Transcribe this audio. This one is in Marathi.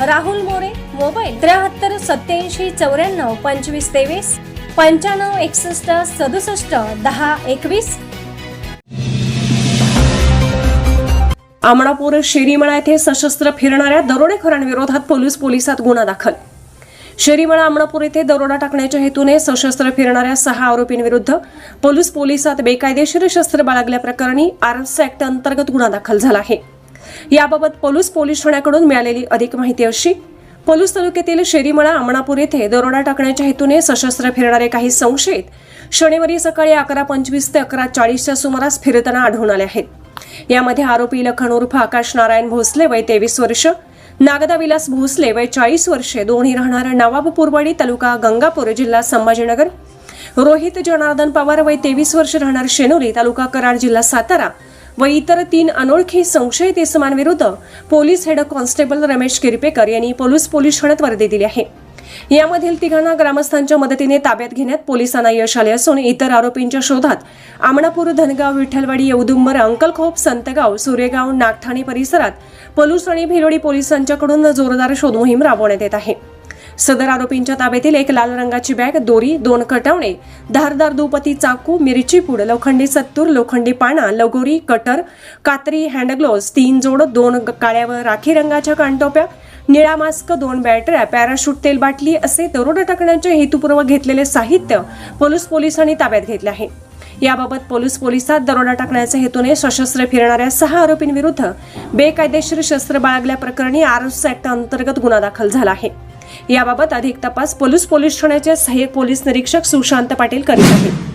राहुल मोरे मोबाईल त्र्याहत्तर सत्याऐंशी चौऱ्याण्णव पंचवीस तेवीस पंच्याण्णव एकसष्ट सदुसष्ट दहा एकवीस. आमणापूर शेरीमळा येथे सशस्त्र फिरणाऱ्या दरोडेखोरांविरोधात पोलीस पोलिसात गुन्हा दाखल. शेरीमळा आमणापूर येथे दरोडा टाकण्याच्या हेतूने सशस्त्र फिरणाऱ्या सहा आरोपींविरुद्ध पोलीस पोलिसात बेकायदेशीर शस्त्र बाळगल्याप्रकरणी आरएस ऍक्ट अंतर्गत गुन्हा दाखल झाला आहे. याबाबत पलूस पोलीस ठाण्याकडून मिळालेली अधिक माहिती अशी पलूस तालुक्यातील शेरीमळा आमणापूर येथे दरोडा टाकण्याच्या हेतूने सशस्त्र फिरणारे काही संशयित शनिवारी सकाळी अकरा पंचवीस ते अकरा चाळीसच्या सुमारास फिरताना आढळून आले आहेत. यामध्ये आरोपी लखन उर्फ आकाश नारायण भोसले वय तेवीस वर्ष नागदा विलास भोसले वय चाळीस वर्षे दोन्ही राहणार नवाबपूरवाडी तालुका गंगापूर जिल्हा संभाजीनगर रोहित जनार्दन पवार वय तेवीस वर्ष राहणार शेनोली तालुका कराड जिल्हा सातारा व इतर तीन अनोळखी संशयित इसमांविरुद्ध police head constable Ramesh Kirpekar यांनी पोलीस पोलीस ठाण्यात वर्दी दिली आहे. यामधील तिघांना ग्रामस्थांच्या मदतीने ताब्यात घेण्यात पोलिसांना यश आले असून इतर आरोपींच्या शोधात आमणापूर धनगाव विठ्ठलवाडी यौदुंबर अंकलखोप संतगाव सुरेगाव नागठाणे परिसरात पलूस आणि भिलोडी पोलिसांच्याकडून जोरदार शोध मोहीम राबवण्यात येत आहे. सदर आरोपींच्या ताब्यातील एक लाल रंगाची बॅग दोरी दोन कटवणे धारदार दुपती चाकू मिरची पूड लोखंडी सत्तूर लोखंडी पाना लगोरी कटर कात्री हँडग्लोव्ज तीन जोड दोन काळ्या व राखी रंगाच्या कानटोप्या निळा मास्क दोन बॅटऱ्या पॅराशूट तेल बाटली असे दरोडा टाकण्याचे हेतुपूर्वक घेतलेले साहित्य पोलीस पोलिसांनी ताब्यात घेतले आहे. याबाबत पोलीस पोलिसात दरोडा टाकण्याच्या हेतूने सशस्त्र फिरणाऱ्या सहा आरोपींविरुद्ध बेकायदेशीर शस्त्र बाळगल्याप्रकरणी आरएस ऍक्ट अंतर्गत गुन्हा दाखल झाला आहे. याबाबत अधिक तपास पोलीस पोलीस ठाण्याचे सहाय्यक पोलीस निरीक्षक सुशांत पाटील करीत आहेत.